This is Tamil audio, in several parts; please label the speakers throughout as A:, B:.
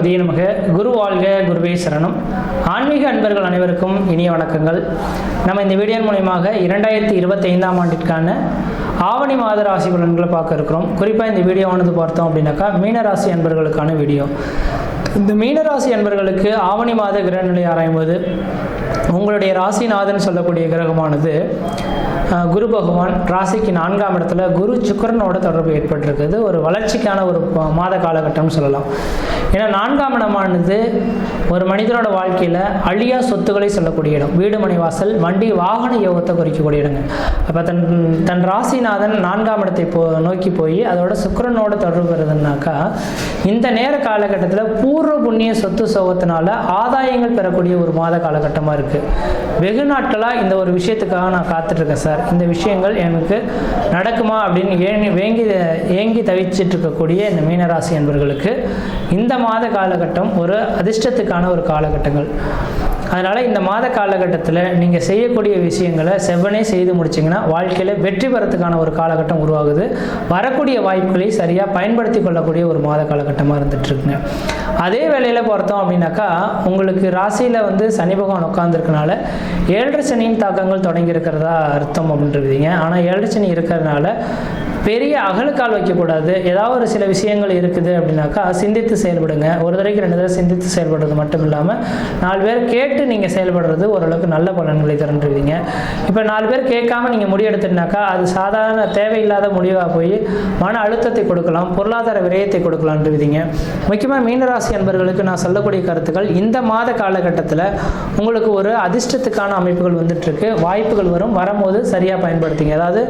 A: கணபதியே நமக்கு குரு வாழ்க குருவே சரணம். ஆன்மீக அன்பர்கள் அனைவருக்கும் இனிய வணக்கங்கள். நம்ம இந்த வீடியோ மூலயமாக இரண்டாயிரத்தி இருபத்தைந்தாம் ஆண்டிற்கான ஆவணி மாத ராசி பலன்களை பார்க்க இருக்கிறோம். குறிப்பாக இந்த வீடியோவானது பார்த்தோம் அப்படின்னாக்கா மீனராசி அன்பர்களுக்கான வீடியோ. இந்த மீனராசி அன்பர்களுக்கு ஆவணி மாத கிரகநிலை ஆராயும்போது உங்களுடைய ராசிநாதன் சொல்லக்கூடிய கிரகமானது குரு பகவான் ராசிக்கு நான்காம் இடத்துல குரு சுக்கிரனோட தொடர்பு ஏற்பட்டிருக்குது. ஒரு வளர்ச்சிக்கான ஒரு மாத காலகட்டம்னு சொல்லலாம். ஏன்னா நான்காம் இடமானது ஒரு மனிதனோட வாழ்க்கையில் அழியா சொத்துக்களை சொல்லக்கூடிய இடம். வீடு மனை வாசல் வண்டி வாகன யோகத்தை குறிக்கக்கூடிய இடங்க. அப்போ தன் தன் ராசிநாதன் நான்காம் இடத்தை போ நோக்கி போய் அதோட சுக்கரனோட தொடர்பு வருதுன்னாக்கா இந்த நேர காலகட்டத்தில் பூர்வ புண்ணிய சொத்து சோகத்தினால ஆதாயங்கள் பெறக்கூடிய ஒரு மாத காலகட்டமாக இருக்குது வெகு நாட்களாக இந்த ஒரு விஷயத்துக்காக நான் காத்துட்ருக்கேன் சார். இந்த விஷயங்கள் எனக்கு நடக்குமா அப்படின்னு ஏங்கி வேங்கி ஏங்கி தவிச்சிட்டு இருக்கக்கூடிய இந்த மீனராசி என்பவர்களுக்கு இந்த மாத காலகட்டம் ஒரு அதிர்ஷ்டத்துக்கான ஒரு காலகட்டங்கள். அதனால் இந்த மாத காலகட்டத்தில் நீங்கள் செய்யக்கூடிய விஷயங்களை செவ்வனே செய்து முடிச்சிங்கன்னா வாழ்க்கையில் வெற்றி பெறத்துக்கான ஒரு காலகட்டம் உருவாகுது. வரக்கூடிய வாய்ப்புகளை சரியாக பயன்படுத்தி கொள்ளக்கூடிய ஒரு மாத காலகட்டமாக இருந்துகிட்ருக்குங்க அதே வேளையில் பார்த்தோம் அப்படின்னாக்கா உங்களுக்கு ராசியில் வந்து சனி பகவான் உட்காந்துருக்கனால ஏழரை சனியின் தாக்கங்கள் தொடங்கி இருக்கிறதா அர்த்தம் அப்படின்றீங்க ஆனால் ஏழரை சனி இருக்கிறதுனால பெரிய அகலுக்கால் வைக்கக்கூடாது. ஏதாவது ஒரு சில விஷயங்கள் இருக்குது அப்படின்னாக்கா சிந்தித்து செயல்படுங்க. ஒரு தடவைக்கு ரெண்டு தடவை சிந்தித்து செயல்படுறது மட்டும் இல்லாமல் நாலு பேர் கேட்டு நீங்கள் செயல்படுறது ஓரளவுக்கு நல்ல பலன்களை தரன்றுவீங்க இப்போ நாலு பேர் கேட்காம நீங்கள் முடிவெடுத்துனாக்கா அது சாதாரண தேவையில்லாத முடிவாக போய் மன அழுத்தத்தை கொடுக்கலாம் பொருளாதார விரயத்தை கொடுக்கலான்றுவீங்க முக்கியமாக மீனராசி அன்பர்களுக்கு நான் சொல்லக்கூடிய கருத்துக்கள் இந்த மாத காலகட்டத்தில் உங்களுக்கு ஒரு அதிர்ஷ்டத்துக்கான அமைப்புகள் வந்துட்டுருக்கு. வாய்ப்புகள் வரும் வரும்போது சரியாக பயன்படுத்திங்க. அதாவது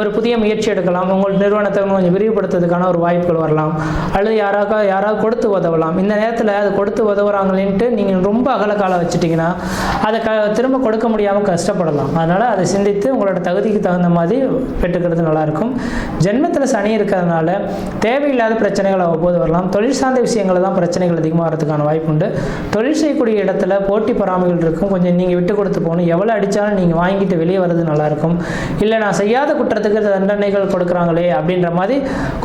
A: ஒரு புதிய முயற்சி எடுக்கலாம் உங்கள் நிறுவனத்தை கொஞ்சம் விரிவுபடுத்துறதுக்கான ஒரு வாய்ப்புகள் வரலாம். அல்லது யாராவது யாராவது கொடுத்து உதவலாம். இந்த நேரத்தில் அது கொடுத்து உதவுறாங்களேன்ட்டு நீங்கள் ரொம்ப அகலக்கால வச்சுட்டிங்கன்னா அதை க திரும்ப கொடுக்க முடியாமல் கஷ்டப்படலாம். அதனால் அதை சிந்தித்து உங்களோட தகுதிக்கு தகுந்த மாதிரி பெற்றுக்கிறது நல்லாயிருக்கும். ஜென்மத்தில் சனி இருக்கிறதுனால தேவையில்லாத பிரச்சனைகள் அவ்வப்போது வரலாம். தொழில் சார்ந்த விஷயங்கள் தான் பிரச்சனைகள் அதிகமாக வரதுக்கான வாய்ப்பு உண்டு. தொழில் செய்யக்கூடிய இடத்துல போட்டி பொறாமைகள் இருக்கும். கொஞ்சம் நீங்கள் விட்டு கொடுத்து போகணும். எவ்வளோ அடித்தாலும் நீங்கள் வாங்கிட்டு வெளியே வர்றது நல்லாயிருக்கும். இல்லை நான் செய்யாத குற்றத்துக்கு தண்டனைகள் கொடுக்குறாங்களே அப்படின்ற மாதிரி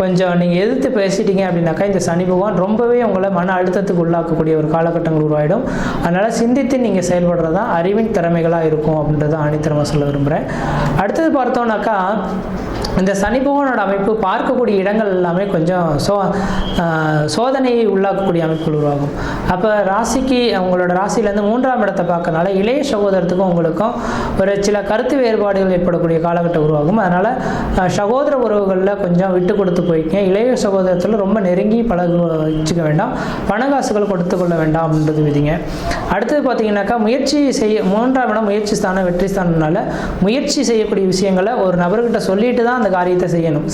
A: கொஞ்சம் நீங்கள் எதிர்த்து பேசிட்டீங்க அப்படின்னாக்கா இந்த சனி பகவான் ரொம்பவே உங்களை மன அழுத்தத்துக்கு உள்ளாக்கக்கூடிய ஒரு காலகட்டங்கள் உருவாயிடும். அதனால் சிந்தித்து நீங்கள் செயல்படுறது தான் அறிவின் திறமைகளாக இருக்கும் அப்படின்றத ஆணித்தரமாக சொல்ல விரும்புகிறேன் அடுத்தது பார்த்தோம்னாக்கா இந்த சனி பகவானோட அமைப்பு பார்க்கக்கூடிய இடங்கள் எல்லாமே கொஞ்சம் சோ சோதனையை உள்ளாக்கக்கூடிய அமைப்புகள் உருவாகும். அப்போ ராசிக்கு அவங்களோட ராசியிலேருந்து மூன்றாம் இடத்தை பார்க்கறனால இளைய சகோதரத்துக்கும் உங்களுக்கும் ஒரு சில கருத்து வேறுபாடுகள் ஏற்படக்கூடிய காலகட்டம் உருவாகும். அதனால் சகோதர உறவுகளில் கொஞ்சம் விட்டு கொடுத்து போய்க்கங்க. இளைய சகோதரத்தில் ரொம்ப நெருங்கி பழகு வச்சுக்க வேண்டாம். பணங்காசுகள் கொடுத்து கொள்ள வேண்டாம் அப்படின்றது விதிங்க. அடுத்தது பார்த்தீங்கன்னா பார்த்தீங்கன்னாக்கா முயற்சி செய்ய மூன்றாம் இடம் முயற்சி ஸ்தானம் வெற்றி ஸ்தானம்னால முயற்சி செய்யக்கூடிய விஷயங்களை ஒரு நபர்கிட்ட சொல்லிட்டு தான் அந்த காரியத்தை செய்யணும்.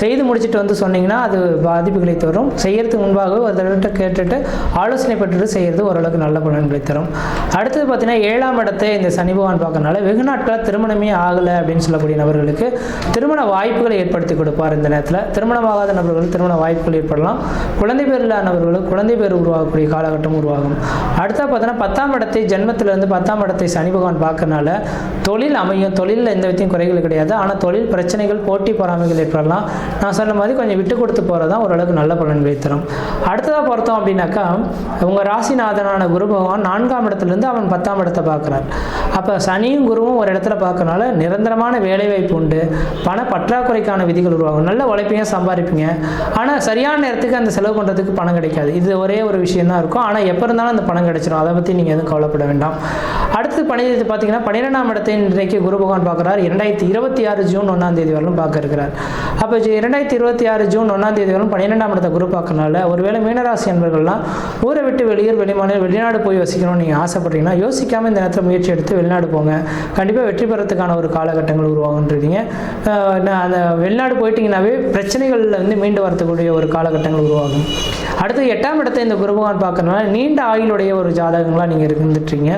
A: செய்து முடிச்சுட்டு வந்து சொன்னீங்கன்னா அது பாதிப்புகளை தரும். செய்யறதுக்கு முன்பாக ஒரு தடவை கேட்டுட்டு ஆலோசனை பெற்றுட்டு செய்கிறது ஓரளவுக்கு நல்ல பலன்களை தரும். அடுத்தது பார்த்தீங்கன்னா ஏழாம் இடத்தை இந்த சனி பகவான் பார்க்கறனால வெகு நாட்களாக திருமணமே ஆகலை அப்படின்னு சொல்லக்கூடிய நபர்களுக்கு திருமண வாய்ப்புகளை ஏற்படுத்தி கொடுப்பார் இந்த நேரத்தில். திருமணமாகாத நபர்கள் திருமண வாய்ப்புகள் ஏற்படலாம். குழந்தை பேர் இல்லாத நபர்களுக்கு குழந்தை பேர் உருவாகக்கூடிய காலகட்டம் உருவாகும். அடுத்தா பார்த்தீங்கன்னா பத்தாம் இடத்தை ஜென்மத்திலிருந்து பத்தாம் இடத்தை சனி பகவான் பார்க்கறனால தொழில் அமையும். தொழிலில் எந்த விதத்தையும் குறைகள் கிடையாது. ஆனால் தொழில் பிரச்சனைகள் போட்டி பொறாமைகள் ஏற்படலாம். நான் சொன்ன மாதிரி கொஞ்சம் விட்டு கொடுத்து போகிறது தான் ஓரளவுக்கு நல்ல பலன்களை தரும். அடுத்ததாக பார்த்தோம் அப்படின்னாக்கா உங்கள் ராசிநாதனான குரு பகவான் நான்காம் இடத்துலேருந்து அவன் பத்தாம் இடத்தை பார்க்குறார். அப்போ சனியும் குருவும் ஒரு இடத்துல பார்க்கறனால நிரந்தரமான வேலைவாய்ப்பு உண்டு. பண பற்றாக்குறைக்கான விதிகள் உருவாகும். நல்ல உழைப்பீங்க சம்பாதிப்பீங்க. ஆனால் சரியான நேரத்துக்கு அந்த செலவு பண்ணுறதுக்கு பணம் கிடைக்காது. இது ஒரே ஒரு விஷயம் தான் இருக்கும். ஆனால் எப்போ இருந்தாலும் அந்த பணம் கிடைச்சிடும் அதை பற்றி நீங்கள் எதுவும் கவலைப்பட வேண்டாம். அடுத்து பணி பார்த்தீங்கன்னா பன்னிரெண்டாம் இடத்தை இன்றைக்கு குரு பகவான் பார்க்குறார். இரண்டாயிரத்தி இருபத்தி ஆறு ஜூன் ஒன்றாம் தேதி வரலும் பார்க்க இருக்கிறார். அப்போ இரண்டாயிரத்தி இருபத்தி ஆறு ஜூன் ஒன்றாம் தேதி வரலும் பன்னிரெண்டாம் இடத்தை குரு பார்க்கறனால ஒருவேளை மீனராசி என்பர்கள்லாம் ஊரை விட்டு வெளியூர் வெளிமாநில வெளிநாடு போய் வசிக்கணும்னு நீங்கள் ஆசைப்படுறீங்கன்னா யோசிக்காமல் இந்த நேரத்தில் முயற்சி எடுத்து வெளிநாடு போங்க. கண்டிப்பாக வெற்றி பெறத்துக்கான ஒரு காலகட்டங்கள் உருவாகுன்றீங்க அந்த வெளிநாடு போயிட்டீங்கன்னாவே பிரச்சனைகள்ல இருந்து மீண்டு வரக்கூடிய ஒரு காலகட்டங்கள் உருவாகும். அடுத்து எட்டாம் இடத்தை இந்த குரு பகவான் நீண்ட ஆயுளுடைய ஒரு ஜாதகங்களாக நீங்கள் இருந்துட்டுருக்கீங்க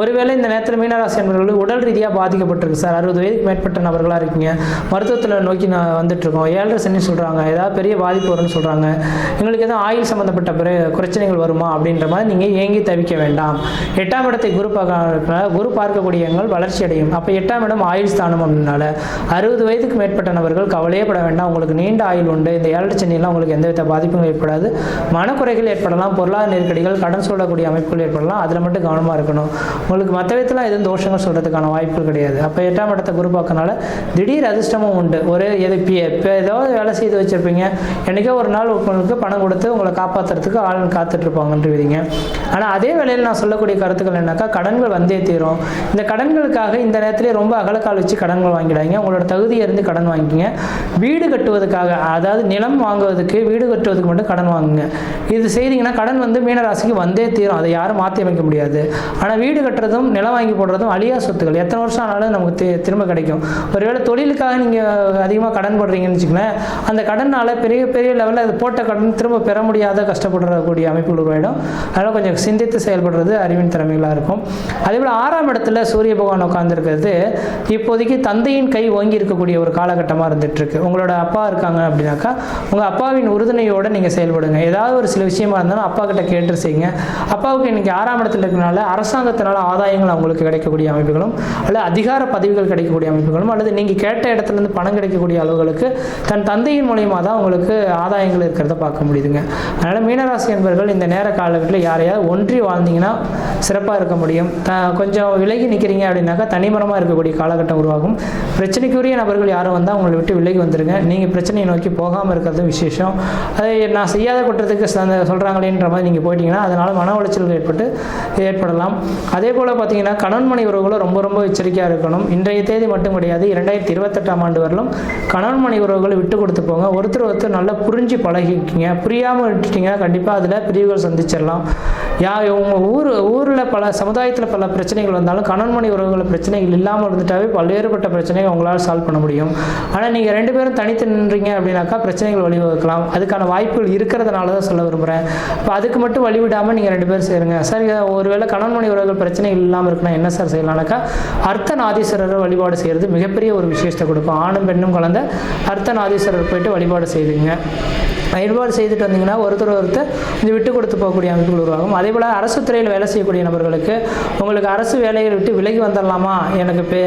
A: ஒருவேளை இந்த நேரத்தில் மீனராசி என்பவர்கள் உடல் ரீதியாக பாதிக்கப்பட்டிருக்கு சார். அறுபது வயதுக்கு மேற்பட்ட நபர்களாக இருக்கீங்க. மருத்துவத்தில் நோக்கி நான் வந்துட்டுருக்கோம். ஏழரை சனி சொல்கிறாங்க ஏதாவது பெரிய பாதிப்பு வரும்னு சொல்கிறாங்க எங்களுக்கு எதுவும் ஆயில் சம்மந்தப்பட்ட பிற பிரச்சனைகள் வருமா அப்படின்ற மாதிரி நீங்கள் ஏங்கி தவிக்க வேண்டாம். எட்டாம் இடத்தை குரு பார்க்க குரு பார்க்கக்கூடிய எங்கள் வளர்ச்சி அடையும். அப்போ எட்டாம் இடம் ஆயுள் ஸ்தானம் அப்படின்னால அறுபது வயதுக்கு மேற்பட்ட நபர்கள் கவலையே பட வேண்டாம். உங்களுக்கு நீண்ட ஆயுள் உண்டு. இந்த ஏழரை சென்னையெல்லாம் உங்களுக்கு எந்தவித பாதிப்பும் ஏற்படாது. மனக்குறைகள் ஏற்படலாம். பொருளாதார நெருக்கடிகள் கடன் சொல்லக்கூடிய அமைப்புகள் ஏற்படலாம். அதில் மட்டும் கவனமாக இருக்கணும். உங்களுக்கு மற்ற விதத்தில் எதுவும் தோஷங்கள் சொல்கிறதுக்கான வாய்ப்புகள் கிடையாது. அப்போ எட்டாம் இடத்தை குரு திடீர் அதிர்ஷ்டமும் உண்டு. ஒரு எது இப்போ ஏதாவது வேலை செய்து வச்சுருப்பீங்க. என்றைக்கோ ஒரு நாள் உங்களுக்கு பணம் கொடுத்து உங்களை காப்பாற்றுறதுக்கு ஆள் காத்துட்ருப்பாங்கன்ற விதிங்க ஆனால் அதே வேளையில் நான் சொல்லக்கூடிய கருத்துக்கள் என்னக்கா கடன்கள் வந்தே தீரும். இந்த கடன்களுக்காக இந்த நேரத்திலே ரொம்ப அகலக்கால் வச்சு கடன்கள் வாங்கிடாங்க உங்களோட தகுதியை இருந்து கடன் வாங்கிங்க வீடு கட்டுவதற்காக அதாவது நிலம் வாங்குவதற்கு வீடு கட்டுவதற்கு மட்டும் கடன் வாங்குங்க. இது செய்தீங்கன்னா கடன் வந்து மீனராசிக்கு வந்தே தீரும். அதை யாரும் மாற்றி அமைக்க முடியாது. ஆனால் வீடு கட்டுறதும் நிலம் வாங்கி போடுறதும் அழியா சொத்துக்கள். எத்தனை வருஷம் ஆனாலும் நமக்கு திரும்ப கிடைக்கும். ஒருவேளை தொழிலுக்காக நீங்கள் அதிகமாக கடன் போடுறீங்கன்னு வச்சுக்கோங்களேன் அந்த கடனால் பெரிய பெரிய லெவலில் அது போட்ட கடன் திரும்ப பெற முடியாத கஷ்டப்படுறக்கூடிய அமைப்புகள் உருவாயிடும். அதனால் கொஞ்சம் சிந்தித்து செயல்படுறது அறிவின் திறமைகளாக இருக்கும். அதே போல் ஆறாம் இடத்துல சூரிய பகவான் உட்காந்துருக்கிறது இப்போதைக்கு தந்தையின் கை ஓங்கி இருக்கக்கூடிய ஒரு காலகட்டமாக இருந்துகிட்ருக்கு உங்களோட அப்பா இருக்காங்க அப்படின்னாக்கா உங்கள் அப்பாவின் உறுதுணையோடு நீங்கள் செயல்படுங்க. ஏதாவது ஒரு சில விஷயமா இருந்தாலும் அப்பா கிட்ட கேட்டு செய்யுங்க. அப்பாவுக்கு இன்னைக்கு ஆறாம் இடத்துல இருக்கிறதுனால அரசாங்கத்தினால ஆதாயங்கள் அவங்களுக்கு கிடைக்கக்கூடிய அமைப்புகளும் அல்லது அதிகார பதவிகள் கிடைக்கக்கூடிய அமைப்புகளும் அல்லது நீங்கள் கேட்ட இடத்துலேருந்து பணம் கிடைக்கக்கூடிய அளவுகளுக்கு தன் தந்தையின் மூலயமா தான் உங்களுக்கு ஆதாயங்கள் இருக்கிறத பார்க்க முடியுதுங்க. அதனால் மீனராசி என்பவர்கள் இந்த நேர காலகட்டத்தில் யாரையாவது ஒன்றி வாழ்ந்தீங்கன்னா சிறப்பாக இருக்க முடியும். த கொஞ்சம் விலகி நிற்கிறீங்க அப்படின்னாக்கா தனிமரமாக இருக்கக்கூடிய காலகட்டம் உருவாகும். பிரச்சனைக்குரிய நபர்கள் யாரும் வந்தால் உங்களை விட்டு விலகி வந்துருங்க. நீங்கள் பிரச்சனையை நோக்கி போகாமல் இருக்கிறது விசேஷம். அதை நான் செய்யாத குற்றத்துக்கு சொல்கிறாங்களேன்ற மாதிரி நீங்கள் போயிட்டீங்கன்னா அதனால் மன உளைச்சல்கள் ஏற்பட்டு ஏற்படலாம். அதே போல் பார்த்தீங்கன்னா கணவன் மனை உறவுகளும் ரொம்ப ரொம்ப எச்சரிக்கையாக இருக்கணும். இன்றைய தேதி மட்டும் கிடையாது இரண்டாயிரத்தி இருபத்தெட்டாம் ஆண்டு வரலும் கணவன் மனை உறவுகளை விட்டு கொடுத்து போங்க. ஒருத்தர் ஒருத்தர் நல்லா புரிஞ்சு பழகிக்கிங்க. புரியாமல் விட்டுட்டீங்கன்னா கண்டிப்பாக அதில் பிரிவுகள் சந்திச்சிடலாம். யா உங்கள் ஊர் ஊரில் பல சமுதாயத்தில் பல பிரச்சனைகள் வந்தாலும் கணவன் மனை உறவுகள் பிரச்சனைகள் இல்லாமல் இருந்துட்டாவே பல்வேறுபட்ட பிரச்சனைகள் உங்களால் சால்வ் பண்ண முடியும். ஆனால் நீங்கள் ரெண்டு பேரும் தனித்து நின்றீங்க அப்படின்னாக்கா பிரச்சனைகள் வழிவகுக்கலாம். அதுக்கான வாய்ப்புகள் இருக்கிறதுனால தான் சொல்ல விரும்புகிறேன் இப்போ அதுக்கு மட்டும் வழிவிடாமல் நீங்கள் ரெண்டு பேரும் சேருங்க. சார் இதை ஒருவேளை கணவன் மனை உறவுகள் பிரச்சனை இல்லாமல் இருக்குன்னா என்ன சார் செய்யலாம்னாக்கா அர்த்தநாதீஸ்வரரை வழிபாடு செய்கிறது மிகப்பெரிய ஒரு விசேஷத்தை கொடுக்கும். ஆணும் பெண்ணும் கலந்த அர்த்தநாதீஸ்வரர் போயிட்டு வழிபாடு செய்துங்க பயன்பாடு செய்துட்டு வந்தீங்கன்னா ஒருத்தர் ஒருத்தர் இது விட்டு கொடுத்து போகக்கூடிய அமைப்புகள் உருவாகும். அதே போல் அரசு துறையில் வேலை செய்யக்கூடிய நபர்களுக்கு உங்களுக்கு அரசு வேலையை விட்டு விலகி வந்துடலாமா எனக்கு பெ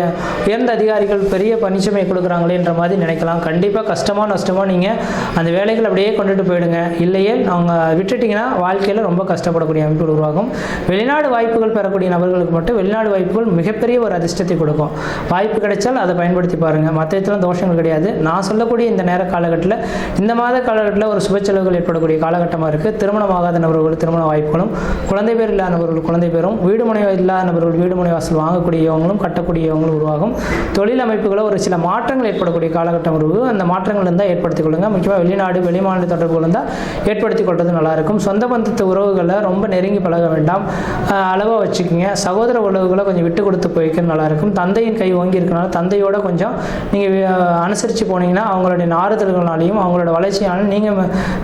A: உயர்ந்த அதிகாரிகள் பெரிய பணிச்சுமை கொடுக்குறாங்களேன்ற மாதிரி நினைக்கலாம். கண்டிப்பாக கஷ்டமோ நஷ்டமோ நீங்கள் அந்த வேலைகள் அப்படியே கொண்டுட்டு போயிடுங்க. இல்லையே அவங்க விட்டுட்டிங்கன்னா வாழ்க்கையில் ரொம்ப கஷ்டப்படக்கூடிய அமைப்புகள் உருவாகும். வெளிநாடு வாய்ப்புகள் பெறக்கூடிய நபர்களுக்கு மட்டும் வெளிநாடு வாய்ப்புகள் மிகப்பெரிய ஒரு அதிர்ஷ்டத்தை கொடுக்கும். வாய்ப்பு கிடைச்சால் அதை பயன்படுத்தி பாருங்கள் மற்ற இதெல்லாம் தோஷங்கள் கிடையாது. நான் சொல்லக்கூடிய இந்த நேர காலகட்டத்தில் இந்த மாத காலகட்டத்தில் ஒரு சுப செலவுகள் ஏற்படக்கூடிய காலகட்டமாக இருக்குது திருமணமாகாத நபர்கள் திருமண வாய்ப்புகளும் குழந்தை பேர் இல்லாத நபர்கள் குழந்தை பேரும் வீடு முனை இல்லாத நபர்கள் வீடு முனை வாசல் வாங்கக்கூடியவங்களும் கட்டக்கூடியவங்களும் உருவாகும். தொழில் அமைப்புகளை ஒரு சில மாற்றங்கள் ஏற்படக்கூடிய காலகட்டம் உருவாகும். அந்த மாற்றங்கள் இருந்தால் ஏற்படுத்திக் கொள்ளுங்கள் முக்கியமாக வெளிநாடு வெளிமாநில தொடர்புகள் இருந்தால் ஏற்படுத்திக் கொள்வது நல்லாயிருக்கும் சொந்த பந்தத்து உறவுகளை ரொம்ப நெருங்கி பழக வேண்டாம். அளவாக வச்சுக்கோங்க. சகோதர உறவுகளை கொஞ்சம் விட்டு கொடுத்து போய்க்க நல்லாயிருக்கும் தந்தையின் கை ஓங்கி இருக்கனால தந்தையோட கொஞ்சம் நீங்கள் அனுசரித்து போனீங்கன்னா அவங்களுடைய ஆறுதல்களாலையும் அவங்களோட வளர்ச்சியாலும் நீங்கள்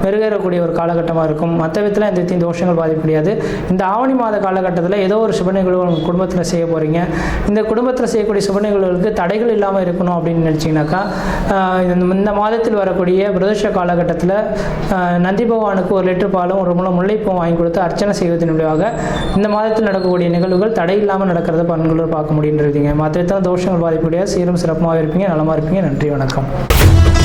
A: மெருகேறக்கூடிய ஒரு காலகட்டமாக இருக்கும். மற்ற விதத்தில் எந்த விதத்தையும் தோஷங்கள் பாதிக்க முடியாது இந்த ஆவணி மாத காலகட்டத்தில் ஏதோ ஒரு சுப நிகழ்வு உங்கள் குடும்பத்தில் செய்ய போகிறீங்க இந்த குடும்பத்தில் செய்யக்கூடிய சுப நிகழ்வுகளுக்கு தடைகள் இல்லாமல் இருக்கணும் அப்படின்னு நினச்சிங்கனாக்கா இந்த இந்த மாதத்தில் வரக்கூடிய பிரதோஷ காலகட்டத்தில் நந்தி பகவானுக்கு ஒரு லிட்டர் பாலும் ஒரு முளை முல்லைப்பூவும் வாங்கி கொடுத்து அர்ச்சனை செய்வதன் விளைவாக இந்த மாதத்தில் நடக்கக்கூடிய நிகழ்வுகள் தடை இல்லாமல் நடக்கிறத பண்களோடு பார்க்க முடியுன்றதுங்க மற்ற விதத்தில் தோஷங்கள் பாதிக்கக்கூடிய சீரும் சிறப்பாக இருப்பீங்க. நலமாக இருப்பீங்க. நன்றி. வணக்கம்.